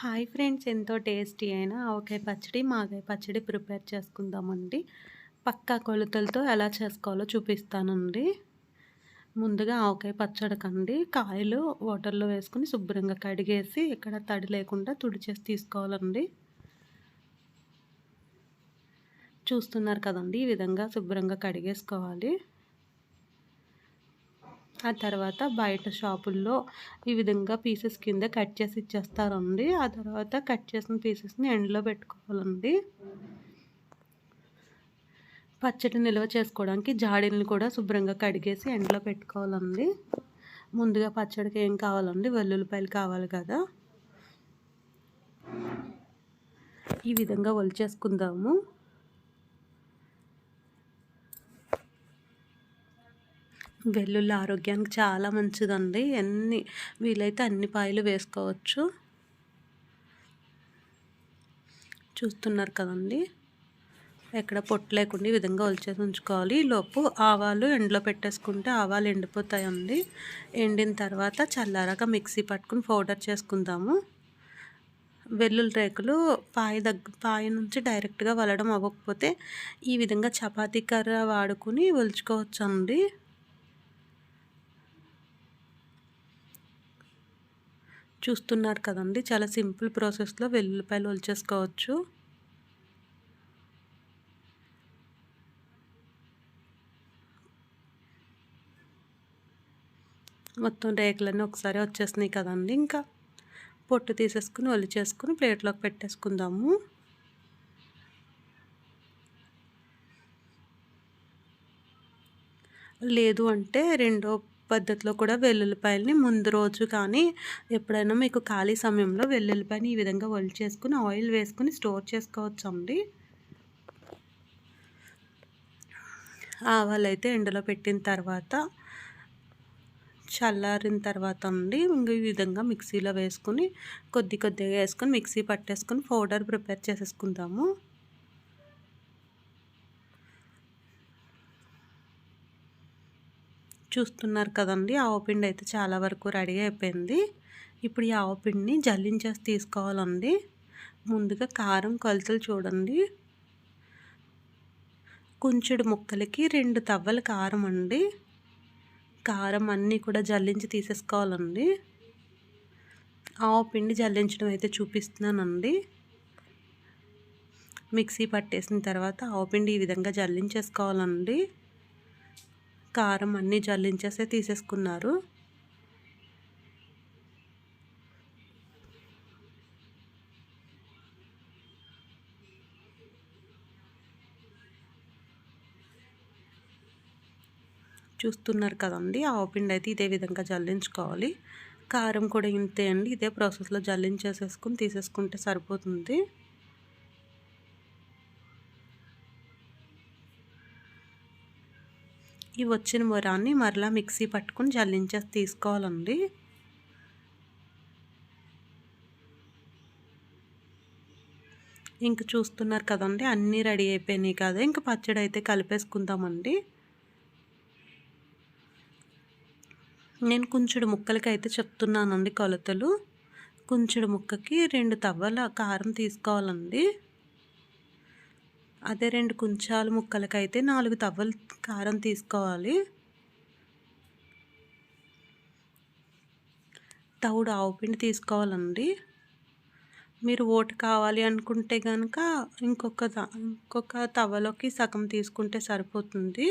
Hi friends ఎంతో tasty అయిన ఆవకాయ పచ్చడి మాగాయ పచ్చడి ప్రిపేర్ చేసుకుందామండి. పక్కా కొలతలతో ఎలా చేసుకోవాలో చూపిస్తానండి. ముందుగా ఆవకాయ పచ్చడికండి. కాయలు వాటర్లో వేసుకుని శుభ్రంగా కడిగేసి ఇక్కడ తడి లేకుండా తుడిచేసి తీసుకోవాలండి. చూస్తున్నారు కదండి ఈ విధంగా శుభ్రంగా కడిగేసుకోవాలి. ఆ తర్వాత బయట షాపుల్లో ఈ విధంగా పీసెస్ కింద కట్ చేసి ఇచ్చేస్తారండి. ఆ తర్వాత కట్ చేసిన పీసెస్ని ఎండలో పెట్టుకోవాలండి. పచ్చడి నిల్వ చేసుకోవడానికి జాడీలను కూడా శుభ్రంగా కడిగేసి ఎండలో పెట్టుకోవాలండి. ముందుగా పచ్చడికి ఏం కావాలండి? వెల్లుల్లిపాయలు కావాలి కదా. ఈ విధంగా ఒలిచేసుకుందాము. వెల్లుల్లి ఆరోగ్యానికి చాలా మంచిదండి. ఎన్ని వీలైతే అన్ని పాయలు వేసుకోవచ్చు. చూస్తున్నారు కదండి. ఎక్కడ పొట్టు లేకుండా ఈ విధంగా ఒలిచేసి ఉంచుకోవాలి. లోపు ఆవాలు ఎండలో పెట్టేసుకుంటే ఆవాలు ఎండిపోతాయండి. ఎండిన తర్వాత చల్లారాక మిక్సీ పట్టుకుని పౌడర్ చేసుకుందాము. వెల్లుల్లి రేకులు పాయ దగ్గ పాయ నుంచి డైరెక్ట్గా వలడం అవ్వకపోతే ఈ విధంగా చపాతీ కర్ర వాడుకుని ఒలుచుకోవచ్చు అండి చూస్తున్నారు కదండి. చాలా సింపుల్ ప్రాసెస్లో వెల్లుల్లిపాయలు ఒలిచేసుకోవచ్చు. మొత్తం రేకులన్నీ ఒకసారి వచ్చేసినాయి కదండి. ఇంకా పొట్టు తీసేసుకుని ఒలిచేసుకుని ప్లేట్లోకి పెట్టేసుకుందాము. లేదు అంటే రెండో పద్ధతిలో కూడా వెల్లుల్లిపాయలని ముందు రోజు కానీ ఎప్పుడైనా మీకు ఖాళీ సమయంలో వెల్లుల్లిపాయని ఈ విధంగా వల్ చేసుకుని ఆయిల్ వేసుకుని స్టోర్ చేసుకోవచ్చు అండి ఆవాలు అయితే ఎండలో పెట్టిన తర్వాత చల్లారిన తర్వాత అండి ఇంక ఈ విధంగా మిక్సీలో వేసుకుని కొద్ది కొద్దిగా వేసుకొని మిక్సీ పట్టేసుకొని పౌడర్ ప్రిపేర్ చేసేసుకుందాము. చూస్తున్నారు కదండి. ఆవపిండి అయితే చాలా వరకు రెడీ అయిపోయింది. ఇప్పుడు ఈ ఆవపిండిని జల్లించేసి తీసుకోవాలండి. ముందుగా కారం కొలతలు చూడండి. కొంచెడు ముక్కలకి రెండు తవ్వల కారం అండి. కారం అన్నీ కూడా జల్లించి తీసేసుకోవాలండి. ఆవు పిండి జల్లించడం అయితే చూపిస్తున్నానండి. మిక్సీ పట్టేసిన తర్వాత ఆవు పిండి ఈ విధంగా జల్లించేసుకోవాలండి. కారం అన్నీ జల్లించేసే తీసేసుకున్నారు. చూస్తున్నారు కదండి ఆవపిండి అయితే ఇదే విధంగా జల్లించుకోవాలి. కారం కూడా ఇంతే అండి ఇదే ప్రాసెస్లో జల్లించేసేసుకుని తీసేసుకుంటే సరిపోతుంది. ఈ వచ్చిన మొరాన్ని మరలా మిక్సీ పట్టుకుని జల్లించేసి తీసుకోవాలండి. ఇంక చూస్తున్నారు కదండి అన్నీ రెడీ అయిపోయినాయి కదా. ఇంక పచ్చడి అయితే కలిపేసుకుందామండి. నేను కొంచెడు ముక్కలకి అయితే చెప్తున్నానండి కొలతలు. కొంచెడు ముక్కకి రెండు తవ్వల కారం తీసుకోవాలండి. అదే రెండు కుంచాలు ముక్కలకైతే నాలుగు తవ్వలు కారం తీసుకోవాలి. తవుడు ఆవుపిండి తీసుకోవాలండి. మీరు ఓటు కావాలి అనుకుంటే కనుక ఇంకొక ఇంకొక తవ్వలోకి సగం తీసుకుంటే సరిపోతుంది.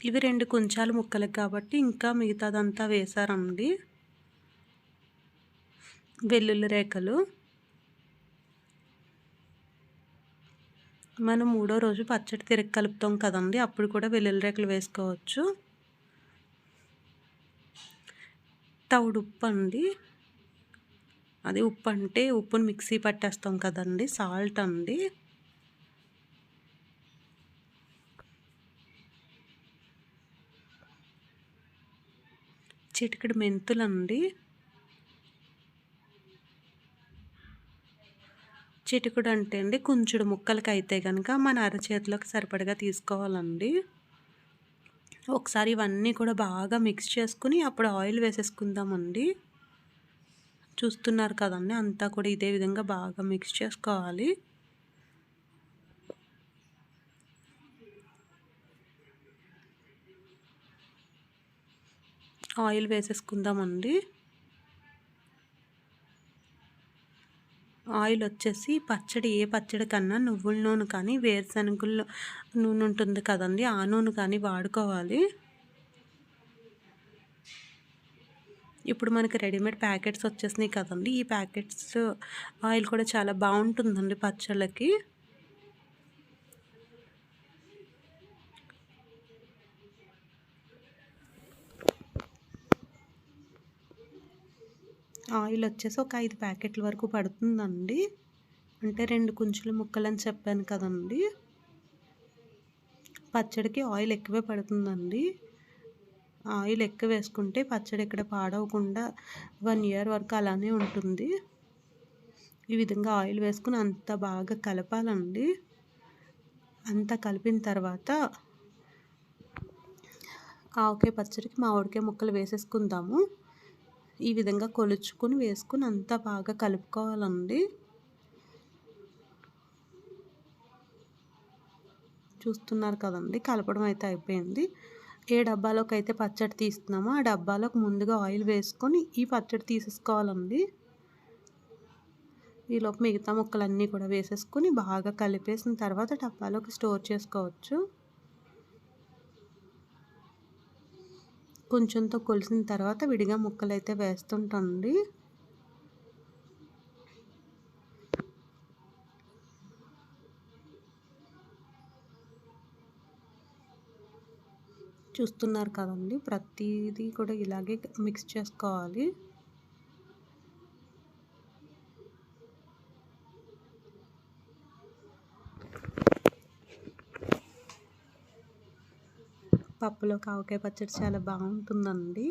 ఇవి రెండు కుంచాలు ముక్కలకు కాబట్టి ఇంకా మిగతాదంతా వేశారండి వెల్లుల్లి రేఖలు. మనం మూడో రోజు పచ్చడి తిరగ కలుపుతాం కదండి అప్పుడు కూడా వెల్లుల్లి రేఖలు వేసుకోవచ్చు. తవుడు ఉప్పు అండి. అది ఉప్పు అంటే ఉప్పుని మిక్సీ పట్టేస్తాం కదండి సాల్ట్ అండి. చిటికెడు మెంతులండి. చిటికుడు అంటే అండి కుంచుడు ముక్కలకి అయితే కనుక మన అరచేతిలోకి సరిపడగా తీసుకోవాలండి. ఒకసారి ఇవన్నీ కూడా బాగా మిక్స్ చేసుకుని అప్పుడు ఆయిల్ వేసేసుకుందామండి. చూస్తున్నారు కదండి అంతా కూడా ఇదే విధంగా బాగా మిక్స్ చేసుకోవాలి. ఆయిల్ వేసేసుకుందామండి. ఆయిల్ వచ్చేసి పచ్చడి ఏ పచ్చడి కన్నా నువ్వుల నూనె కానీ వేరుశనగుల నూనె ఉంటుంది కదండి ఆ నూనె కానీ వాడుకోవాలి. ఇప్పుడు మనకి రెడీమేడ్ ప్యాకెట్స్ వచ్చేసినాయి కదండి ఈ ప్యాకెట్స్ ఆయిల్ కూడా చాలా బాగుంటుందండి పచ్చళ్ళకి. ఆయిల్ వచ్చేసి ఒక ఐదు ప్యాకెట్ల వరకు పడుతుందండి. అంటే రెండు కుంచుల ముక్కలు అని చెప్పాను కదండి. పచ్చడికి ఆయిల్ ఎక్కువే పడుతుందండి. ఆయిల్ ఎక్కువ వేసుకుంటే పచ్చడి ఇక్కడ పాడవకుండా వన్ ఇయర్ వరకు అలానే ఉంటుంది. ఈ విధంగా ఆయిల్ వేసుకుని అంత బాగా కలపాలండి. అంత కలిపిన తర్వాత ఆవకాయ పచ్చడికి మామిడికాయ ముక్కలు వేసేసుకుందాము. ఈ విధంగా కొలుచుకుని వేసుకుని అంతా బాగా కలుపుకోవాలండి. చూస్తున్నారు కదండి కలపడం అయితే అయిపోయింది. ఏ డబ్బాలోకి అయితే పచ్చడి తీస్తున్నామో ఆ డబ్బాలోకి ముందుగా ఆయిల్ వేసుకొని ఈ పచ్చడి తీసేసుకోవాలండి. ఈలోపు మిగతా ముక్కలన్నీ కూడా వేసేసుకొని బాగా కలిపేసిన తర్వాత డబ్బాలోకి స్టోర్ చేసుకోవచ్చు. కొంచెంతో కొలిసిన తర్వాత విడిగా ముక్కలు అయితే వేస్తుంటండి. చూస్తున్నారు కదండి ప్రతిదీ కూడా ఇలాగే మిక్స్ చేసుకోవాలి. పప్పులో కావకాయ పచ్చడి చాలా బాగుంటుందండి.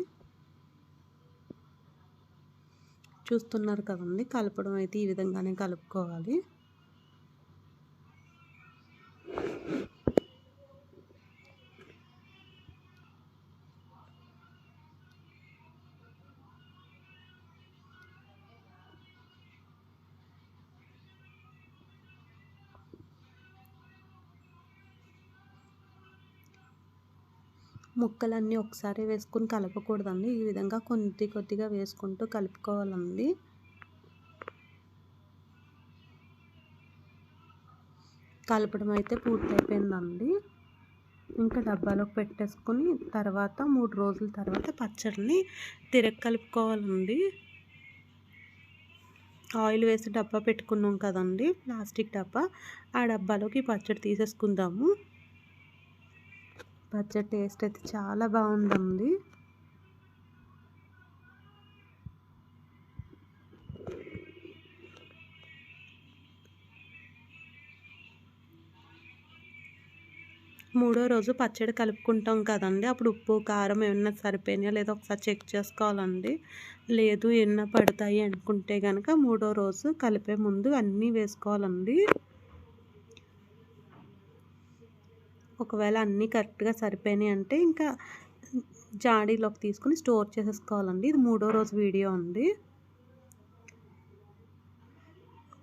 చూస్తున్నారు కదండి కలపడం అయితే ఈ విధంగానే కలుపుకోవాలి. ముక్కలన్నీ ఒకసారి వేసుకుని కలపకూడదండి. ఈ విధంగా కొద్ది కొద్దిగా వేసుకుంటూ కలుపుకోవాలండి. కలపడం అయితే పూర్తయిపోయిందండి. ఇంకా డబ్బాలోకి పెట్టేసుకొని తర్వాత మూడు రోజుల తర్వాత పచ్చడిని తిరగ కలుపుకోవాలండి. ఆయిల్ వేసి డబ్బా పెట్టుకున్నాం కదండి ప్లాస్టిక్ డబ్బా. ఆ డబ్బాలోకి పచ్చడి తీసేసుకుందాము. పచ్చడి టేస్ట్ అయితే చాలా బాగుందండి. మూడో రోజు పచ్చడి కలుపుకుంటాం కదండి. అప్పుడు ఉప్పు కారం ఏమన్నా సరిపోయినాయా లేదా ఒకసారి చెక్ చేసుకోవాలండి. లేదు ఎన్న పడతాయి అనుకుంటే కనుక మూడో రోజు కలిపే ముందు అన్నీ వేసుకోవాలండి. ఒకవేళ అన్నీ కరెక్ట్గా సరిపోయినాయి అంటే ఇంకా జాడీలోకి తీసుకుని స్టోర్ చేసేసుకోవాలండి. ఇది మూడో రోజు వీడియో అండి.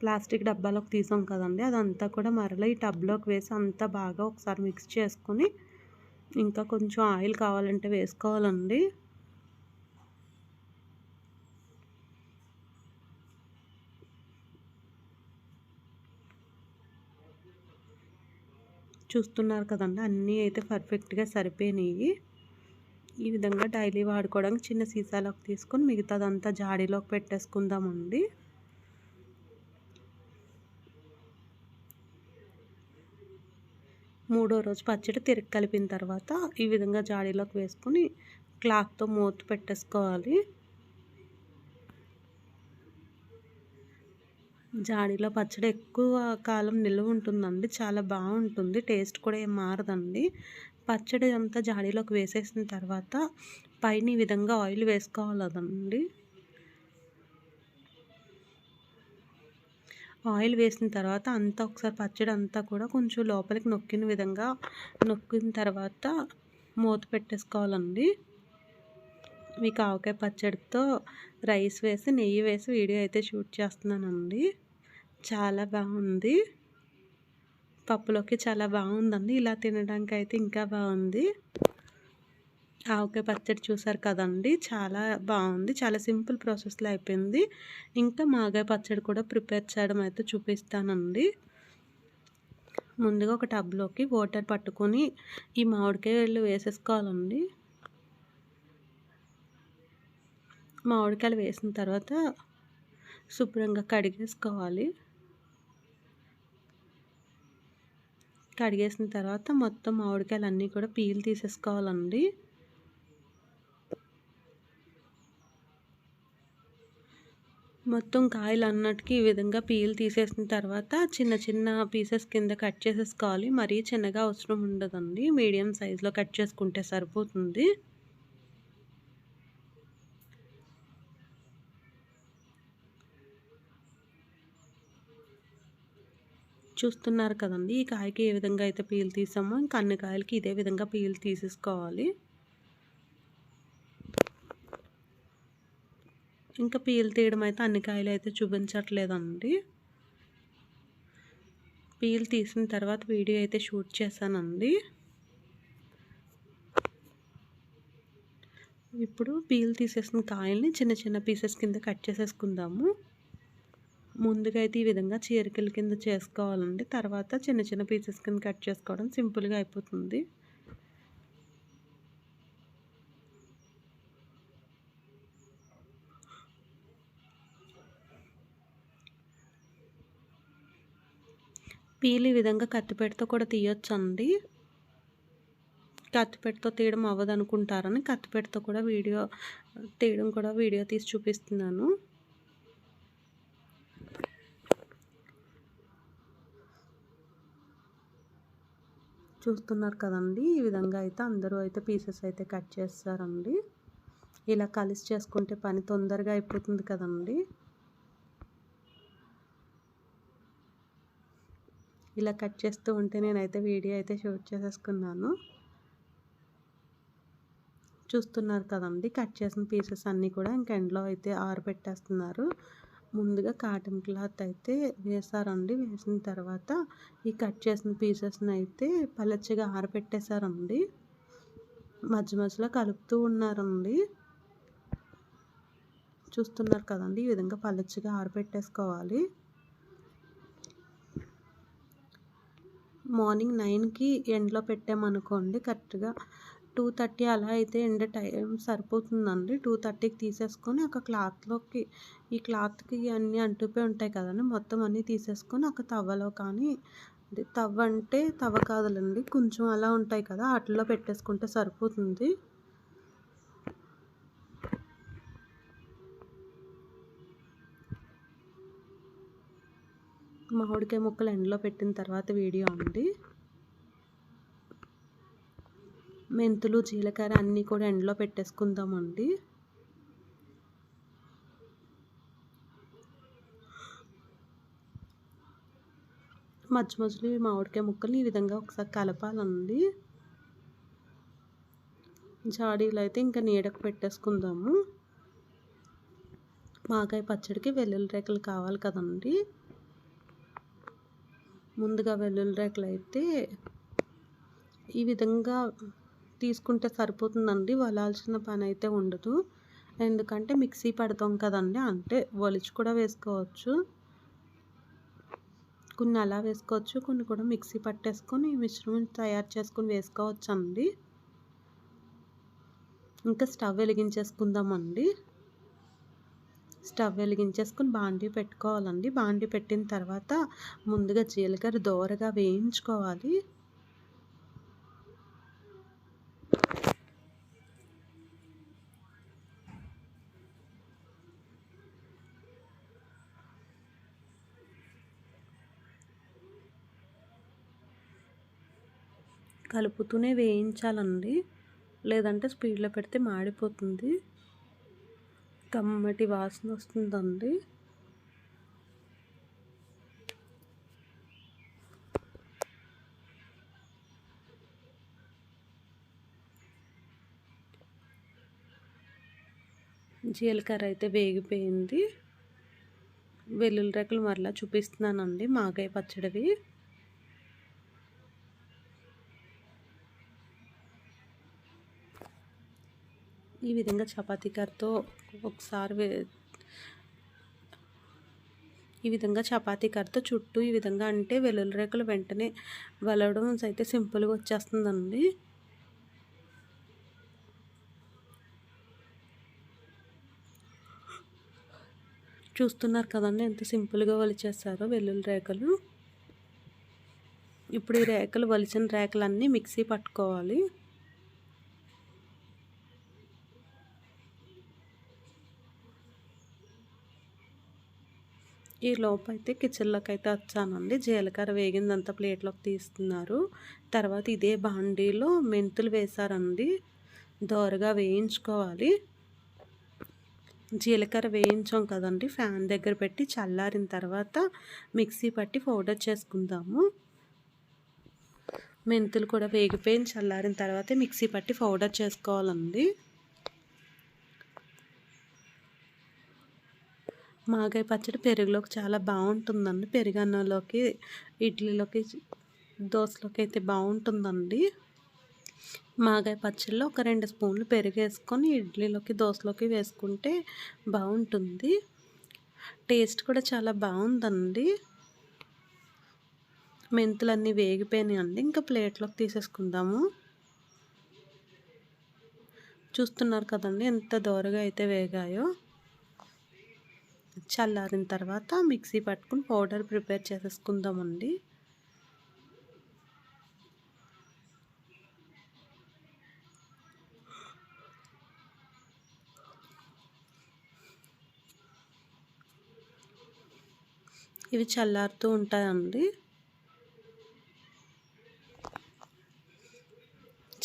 ప్లాస్టిక్ డబ్బాలోకి తీసాం కదండి. అదంతా కూడా మరలా ఈ టబ్లోకి వేసి అంతా బాగా ఒకసారి మిక్స్ చేసుకుని ఇంకా కొంచెం ఆయిల్ కావాలంటే వేసుకోవాలండి. చూస్తున్నారు కదండి. అన్నీ అయితే పర్ఫెక్ట్గా సరిపోయినాయి. ఈ విధంగా డైలీ వాడుకోవడానికి చిన్న సీసాలోకి తీసుకొని మిగతాదంతా జాడీలోకి పెట్టేసుకుందామండి. మూడో రోజు పచ్చడి తిరిగి కలిపిన తర్వాత ఈ విధంగా జాడీలోకి వేసుకొని క్లాత్తో మూత పెట్టేసుకోవాలి. జాడీలో పచ్చడి ఎక్కువ కాలం నిల్వ ఉంటుందండి. చాలా బాగుంటుంది. టేస్ట్ కూడా ఏం మారదండి. పచ్చడి అంతా జాడీలోకి వేసేసిన తర్వాత పైన ఈ విధంగా ఆయిల్ వేసుకోవాలదండి. ఆయిల్ వేసిన తర్వాత అంతా ఒకసారి పచ్చడి అంతా కూడా కొంచెం లోపలికి నొక్కిన విధంగా నొక్కిన తర్వాత మూత పెట్టేసుకోవాలండి. మీకు ఆవకాయ పచ్చడితో రైస్ వేసి నెయ్యి వేసి వీడియో అయితే షూట్ చేస్తున్నానండి. చాలా బాగుంది. పప్పులోకి చాలా బాగుందండి. ఇలా తినడానికి అయితే ఇంకా బాగుంది. ఆవకాయ పచ్చడి చూసారు కదండి? చాలా బాగుంది. చాలా సింపుల్ ప్రాసెస్లో అయిపోయింది. ఇంకా మాగాయ పచ్చడి కూడా ప్రిపేర్ చేయడం అయితే చూపిస్తానండి. ముందుగా ఒక టబ్లోకి వాటర్ పట్టుకొని ఈ మామిడికాయలు వేసేసుకోవాలండి. మామిడికాయలు వేసిన తర్వాత శుభ్రంగా కడిగేసుకోవాలి. కడిగేసిన తర్వాత మొత్తం మామిడికాయలు అన్నీ కూడా పీల్ తీసేసుకోవాలండి. మొత్తం కాయలు అన్నట్టుకి ఈ విధంగా పీల్ తీసేసిన తర్వాత చిన్న చిన్న పీసెస్ కింద కట్ చేసేసుకోవాలి. మరీ చిన్నగా అవసరం ఉండదండి. మీడియం సైజులో కట్ చేసుకుంటే సరిపోతుంది. చూస్తున్నారు కదండి. ఈ కాయకి ఏ విధంగా అయితే పీలు తీసామో ఇంకా అన్ని కాయలకి ఇదే విధంగా పీల్ తీసేసుకోవాలి. ఇంకా పీలు తీయడం అయితే అన్ని కాయలు అయితే చూపించట్లేదండి. పీలు తీసిన తర్వాత వీడియో అయితే షూట్ చేశానండి. ఇప్పుడు పీల్ తీసేసిన కాయల్ని చిన్న చిన్న పీసెస్ కింద కట్ చేసేసుకుందాము. ముందుగా అయితే ఈ విధంగా చీరికల కింద చేసుకోవాలండి. తర్వాత చిన్న చిన్న పీసెస్ కింద కట్ చేసుకోవడం సింపుల్గా అయిపోతుంది. పీలు ఈ విధంగా కత్తిపెట్టతో కూడా తీయొచ్చండి. కత్తిపెట్టతో తీయడం అవ్వదు అనుకుంటారని కత్తిపెట్టతో కూడా వీడియో తీయడం కూడా వీడియో తీసి చూపిస్తున్నాను. చూస్తున్నారు కదండి. ఈ విధంగా అయితే అందరూ అయితే పీసెస్ అయితే కట్ చేస్తారండి. ఇలా కలిసి చేసుకుంటే పని తొందరగా అయిపోతుంది కదండి. ఇలా కట్ చేస్తూ ఉంటే నేనైతే వీడియో అయితే షూట్ చేసేసుకున్నాను. చూస్తున్నారు కదండి. కట్ చేసిన పీసెస్ అన్నీ కూడా ఇంకా ఎండ్లో అయితే ఆరబెట్టేస్తున్నారు. ముందుగా కాటన్ క్లాత్ అయితే వేసారండి వేసిన తర్వాత ఈ కట్ చేసిన పీసెస్ని అయితే పలచగా ఆరబెట్టేశారండి మధ్య మధ్యలో కలుపుతూ ఉన్నారండి. చూస్తున్నారు కదండి ఈ విధంగా పలచగా ఆరబెట్టేసుకోవాలి మార్నింగ్ నైన్కి ఎండలో పెట్టామనుకోండి కరెక్ట్గా టూ థర్టీ అలా అయితే ఎండ టైం సరిపోతుందండి. టూ థర్టీకి తీసేసుకొని ఒక క్లాత్లోకి ఈ క్లాత్కి అన్నీ అంటుపోయి ఉంటాయి కదండి. మొత్తం అన్నీ తీసేసుకొని ఒక తవ్వలో కానీ తవ్వ అంటే తవ్వ కాదులండి. కొంచెం అలా ఉంటాయి కదా వాటిలో పెట్టేసుకుంటే సరిపోతుంది. మామిడికాయ ముక్కలు ఎండలో పెట్టిన తర్వాత వీడియో అండి. మెంతులు జీలకర్ర అన్నీ కూడా ఎండలో పెట్టేసుకుందామండి. మధ్య మధ్యలో మామిడికాయ ముక్కలు ఈ విధంగా ఒకసారి కలపాలండి. జాడీలు అయితే ఇంకా నీడకు పెట్టేసుకుందాము. మాకాయ పచ్చడికి వెల్లుల్లి రేకలు కావాలి కదండి. ముందుగా వెల్లుల్లి రేకలు అయితే ఈ విధంగా తీసుకుంటే సరిపోతుందండి. వలాల్సిన పని అయితే ఉండదు. ఎందుకంటే మిక్సీ పెడతాం కదండి. అంటే ఒలిచి కూడా వేసుకోవచ్చు. కొన్ని అలా వేసుకోవచ్చు కొన్ని కూడా మిక్సీ పట్టేసుకొని మిశ్రమం తయారు చేసుకొని వేసుకోవచ్చు అండి ఇంకా స్టవ్ వెలిగించేసుకుందామండి. స్టవ్ వెలిగించేసుకుని బాండీ పెట్టుకోవాలండి. బాండీ పెట్టిన తర్వాత ముందుగా జీలకర్ర దోరగా వేయించుకోవాలి. కలుపుతూనే వేయించాలండి. లేదంటే స్పీడ్లో పెడితే మాడిపోతుంది. కమ్మటి వాసన వస్తుందండి. జీలకర్ర అయితే వేగిపోయింది. వెల్లుల్లి రెక్కలు మరలా చూపిస్తున్నానండి. మాగాయ పచ్చడివి. ఈ విధంగా చపాతీ కర్రతో ఒకసారి ఈ విధంగా చపాతీ కర్రతో చుట్టూ ఈ విధంగా అంటే వెల్లుల్లి రేకులు వెంటనే వలవడం అయితే సింపుల్గా వచ్చేస్తుందండి. చూస్తున్నారు కదండి ఎంత సింపుల్గా వలిచేస్తారో వెల్లుల్లి రేకలు. ఇప్పుడు ఈ రేకలు వలిచిన రేకలన్నీ మిక్సీ పట్టుకోవాలి. ఈ లోపైతే అయితే కిచెన్లోకి అయితే వచ్చానండి. జీలకర్ర వేగిందంతా ప్లేట్లోకి తీస్తున్నారు. తర్వాత ఇదే బాండీలో మెంతులు వేశారండి. దోరగా వేయించుకోవాలి. జీలకర్ర వేయించాం కదండి. ఫ్యాన్ దగ్గర పెట్టి చల్లారిన తర్వాత మిక్సీ పట్టి పౌడర్ చేసుకుందాము. మెంతులు కూడా వేగిపోయిన చల్లారిన తర్వాత మిక్సీ పట్టి పౌడర్ చేసుకోవాలండి. మాగాయ పచ్చడి పెరుగులోకి చాలా బాగుంటుందండి. పెరుగన్నంలోకి ఇడ్లీలోకి దోశలోకి అయితే బాగుంటుందండి. మాగాయ పచ్చడిలో ఒక రెండు స్పూన్లు పెరుగు వేసుకొని ఇడ్లీలోకి దోశలోకి వేసుకుంటే బాగుంటుంది. టేస్ట్ కూడా చాలా బాగుందండి. మెంతులన్నీ వేగిపోయినాయండి. ఇంకా ప్లేట్లోకి తీసేసుకుందాము. చూస్తున్నారు కదండి ఎంత దోరగా అయితే వేగాయో. చల్లారిన తర్వాత మిక్సీ పట్టుకుని పౌడర్ ప్రిపేర్ చేసేసుకుందామండి. ఇవి చల్లారుతూ ఉంటాయండి.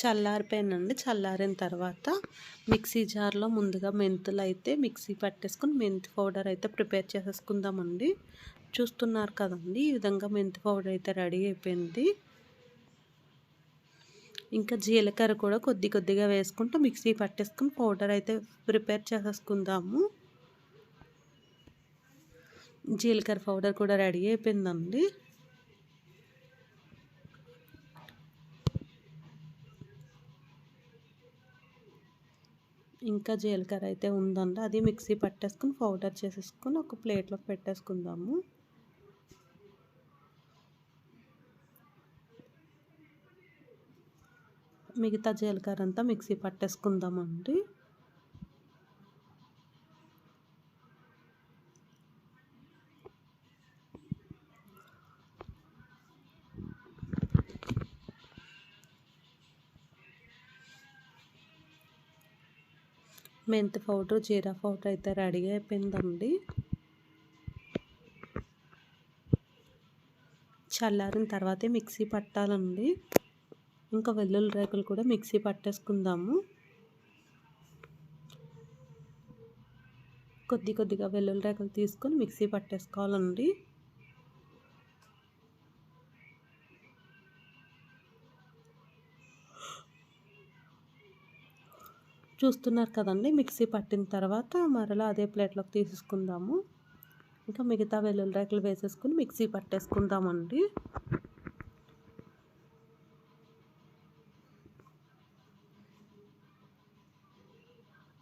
చల్లారిపోయినండి. చల్లారిన తర్వాత మిక్సీ జార్లో ముందుగా మెంతులు అయితే మిక్సీ పట్టేసుకుని మెంతి పౌడర్ అయితే ప్రిపేర్ చేసేసుకుందామండి. చూస్తున్నారు కదండి ఈ విధంగా మెంతి పౌడర్ అయితే రెడీ అయిపోయింది. ఇంకా జీలకర్ర కూడా కొద్ది కొద్దిగా వేసుకుంటూ మిక్సీ పట్టేసుకుని పౌడర్ అయితే ప్రిపేర్ చేసేసుకుందాము. జీలకర్ర పౌడర్ కూడా రెడీ అయిపోయిందండి. ఇంకా జీలకర్ర అయితే ఉందండి. అది మిక్సీ పట్టేసుకుని పౌడర్ చేసేసుకుని ఒక ప్లేట్లోకి పెట్టేసుకుందాము. మిగతా జీలకర్ర అంతా మిక్సీ పట్టేసుకుందామండి. మెంతి పౌడర్ జీరా పౌడర్ అయితే రెడీ అయిపోయిందండి. చల్లారిన తర్వాతే మిక్సీ పట్టాలండి. ఇంకా వెల్లుల్లి రేకులు కూడా మిక్సీ పట్టేసుకుందాము. కొద్ది కొద్దిగా వెల్లుల్లి రేకులు తీసుకొని మిక్సీ పట్టేసుకోవాలండి. చూస్తున్నారు కదండి మిక్సీ పట్టిన తర్వాత మరలా అదే ప్లేట్లోకి తీసేసుకుందాము. ఇంకా మిగతా వెల్లుల్లి రేకులు వేసేసుకుని మిక్సీ పట్టేసుకుందామండి.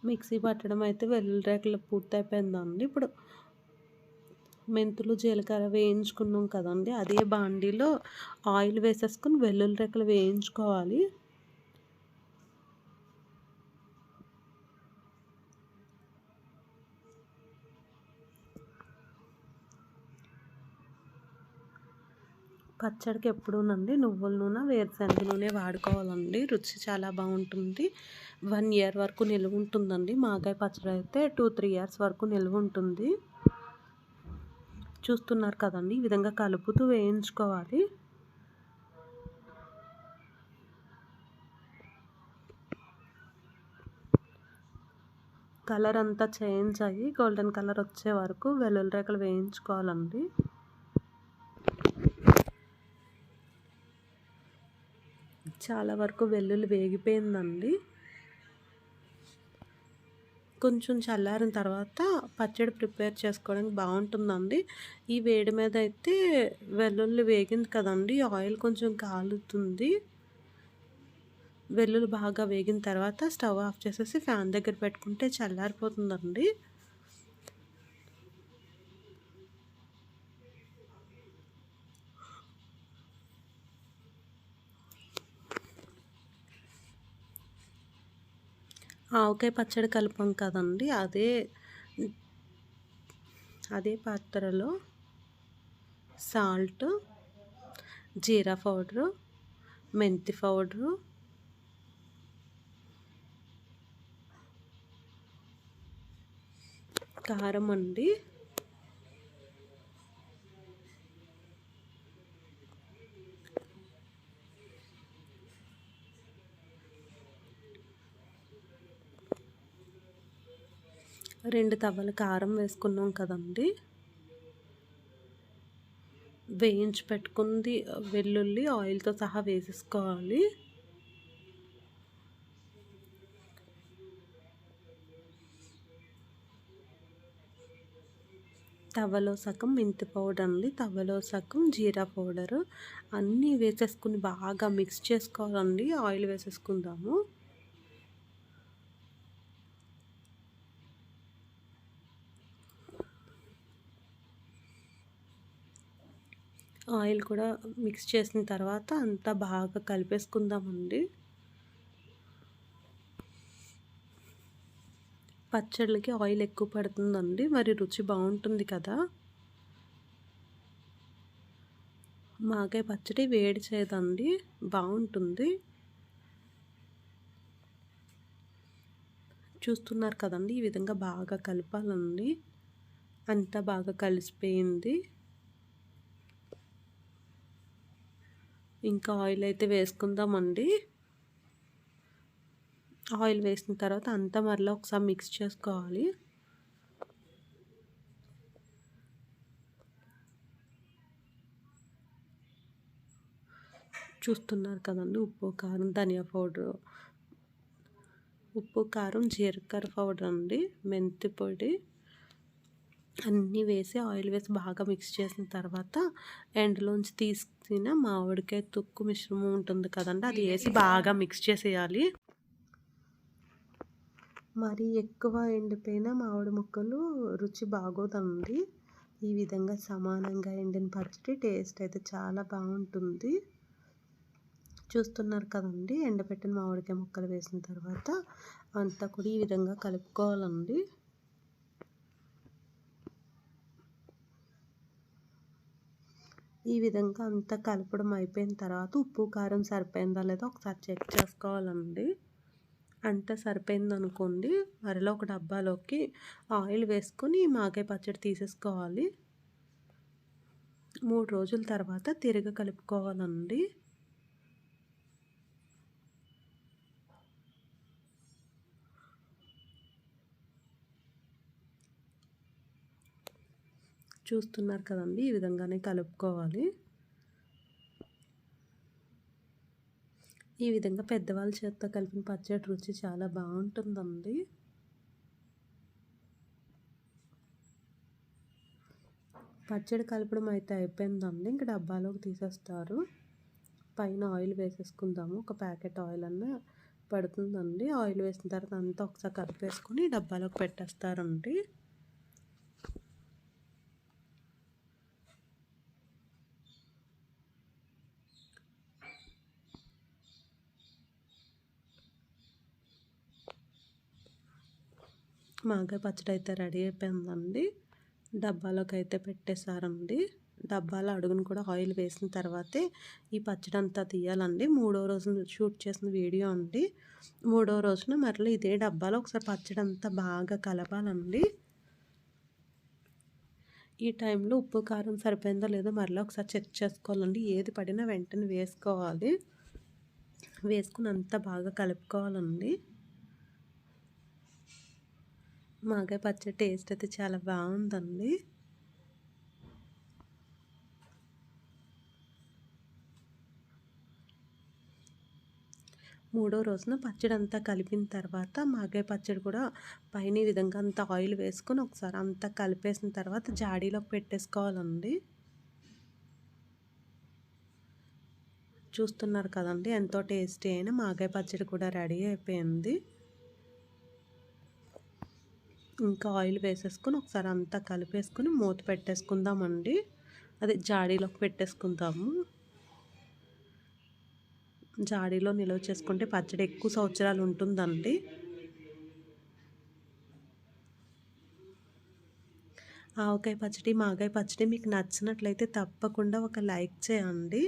మిక్సీ పట్టడం అయితే వెల్లుల్లి రేకులు పూర్తయిపోయిందండి. ఇప్పుడు మెంతులు జీలకర్ర వేయించుకున్నాం కదండి అదే బాండీలో ఆయిల్ వేసేసుకుని వెల్లుల్లి రేకులు వేయించుకోవాలి. పచ్చడికి ఎప్పుడూనండి నువ్వుల నూనె వేరుశనగ నూనె వాడుకోవాలండి. రుచి చాలా బాగుంటుంది. వన్ ఇయర్ వరకు నిల్వ ఉంటుందండి. మాగాయ పచ్చడి అయితే టూ త్రీ ఇయర్స్ వరకు నిల్వ ఉంటుంది. చూస్తున్నారు కదండి ఈ విధంగా కలుపుతూ వేయించుకోవాలి. కలర్ అంతా చేంజ్ అయ్యి గోల్డెన్ కలర్ వచ్చే వరకు వెల్లుల్లి రేకలు వేయించుకోవాలండి. చాలా వరకు వెల్లుల్లి వేగిపోయిందండి. కొంచెం చల్లారిన తర్వాత పచ్చడి ప్రిపేర్ చేసుకోవడానికి బాగుంటుందండి. ఈ వేడి మీద అయితే వెల్లుల్లి వేగింది కదండి ఆయిల్ కొంచెం కాలుతుంది. వెల్లుల్లి బాగా వేగిన తర్వాత స్టవ్ ఆఫ్ చేసేసి ఫ్యాన్ దగ్గర పెట్టుకుంటే చల్లారిపోతుందండి. ఆవకాయ పచ్చడి కలిపాం కదండి. అదే అదే పాత్రలో సాల్ట్ జీరా పౌడరు మెంతి పౌడరు కారం అండి. రెండు తవ్వల కారం వేసుకున్నాం కదండి. వేయించి పెట్టుకుంది వెల్లుల్లి ఆయిల్తో సహా వేసేసుకోవాలి. తవ్వలో సగం మెంతి పౌడర్ అండి. తవ్వలో సగం జీరా పౌడరు. అన్నీ వేసేసుకుని బాగా మిక్స్ చేసుకోవాలండి. ఆయిల్ వేసేసుకుందాము. ఆయిల్ కూడా మిక్స్ చేసిన తర్వాత అంతా బాగా కలిపేసుకుందామండి. పచ్చళ్ళకి ఆయిల్ ఎక్కువ పడుతుందండి. మరి రుచి బాగుంటుంది కదా. మాకే పచ్చడి వేడి చేయదండి. బాగుంటుంది. చూస్తున్నారు కదండి ఈ విధంగా బాగా కలపాలండి. అంతా బాగా కలిసిపోయింది. ఇంకా ఆయిల్ అయితే వేసుకుందామండి. ఆయిల్ వేసిన తర్వాత అంతా మరలా ఒకసారి మిక్స్ చేసుకోవాలి. చూస్తున్నారు కదండి ఉప్పు కారం ధనియా పౌడర్. ఉప్పు కారం జీలకర్ర పౌడర్ అండి మెంతి పొడి. అన్నీ వేసి ఆయిల్ వేసి బాగా మిక్స్ చేసిన తర్వాత ఎండలోంచి తీసుకున్న మామిడికాయ తొక్కు మిశ్రమం ఉంటుంది కదండి అది వేసి బాగా మిక్స్ చేసేయాలి. మరి ఎక్కువ ఎండిపోయిన మామిడి ముక్కలు రుచి బాగోదండి. ఈ విధంగా సమానంగా ఎండిన పచ్చడి టేస్ట్ అయితే చాలా బాగుంటుంది. చూస్తున్నారు కదండి ఎండపెట్టిన మామిడికాయ ముక్కలు వేసిన తర్వాత అంతా కూడా ఈ విధంగా కలుపుకోవాలండి. ఈ విధంగా అంతా కలపడం అయిపోయిన తర్వాత ఉప్పు కారం సరిపోయిందా లేదా ఒకసారి చెక్ చేసుకోవాలండి. అంతా సరిపోయింది అనుకోండి మరిలో ఒక డబ్బాలోకి ఆయిల్ వేసుకొని మాకాయ పచ్చడి తీసేసుకోవాలి. మూడు రోజుల తర్వాత తిరిగి కలుపుకోవాలండి. చూస్తున్నారు కదండి ఈ విధంగానే కలుపుకోవాలి. ఈ విధంగా పెద్దవాళ్ళ చేత్తో కలిపిన పచ్చడి రుచి చాలా బాగుంటుందండి. పచ్చడి కలపడం అయితే అయిపోయిందండి ఇంకా డబ్బాలోకి తీసేస్తారు. పైన ఆయిల్ వేసేసుకుందాము ఒక ప్యాకెట్ ఆయిల్ అన్న పడుతుందండి. ఆయిల్ వేసిన తర్వాత అంతా ఒకసారి కలిపేసుకొని డబ్బాలోకి పెట్టేస్తారండి. మాగా పచ్చడి అయితే రెడీ అయిపోయిందండి. డబ్బాలోకి అయితే పెట్టేశారండి. డబ్బాలో అడుగును కూడా ఆయిల్ వేసిన తర్వాతే ఈ పచ్చడి అంతా తీయాలండి. మూడో రోజున షూట్ చేసిన వీడియో అండి. మూడో రోజున మరలా ఇదే డబ్బాలో ఒకసారి పచ్చడి అంతా బాగా కలపాలండి. ఈ టైంలో ఉప్పు కారం సరిపోయిందో లేదో మరలా ఒకసారి చెక్ చేసుకోవాలండి. ఏది పడినా వెంటనే వేసుకోవాలి. వేసుకుని అంతా బాగా కలుపుకోవాలండి. మాగాయ పచ్చడి టేస్ట్ అయితే చాలా బాగుందండి. మూడో రోజున పచ్చడి అంతా కలిపిన తర్వాత మాగాయ పచ్చడి కూడా పైన ఈ విధంగా అంత ఆయిల్ వేసుకొని ఒకసారి అంతా కలిపేసిన తర్వాత జాడీలోకి పెట్టేసుకోవాలండి. చూస్తున్నారు కదండి ఎంతో టేస్టీ అయిన మాగాయ పచ్చడి కూడా రెడీ అయిపోయింది. ఇంకా ఆయిల్ వేసేసుకొని ఒకసారి అంతా కలిపేసుకొని మూత పెట్టేసుకుందామండి. అదే జాడీలోకి పెట్టేసుకుందాము. జాడీలో నిల్వ చేసుకుంటే పచ్చడి ఎక్కువ సంవత్సరాలు ఉంటుందండి. ఆవకాయ పచ్చడి మాగాయ పచ్చడి మీకు నచ్చినట్లయితే తప్పకుండా ఒక లైక్ చేయండి.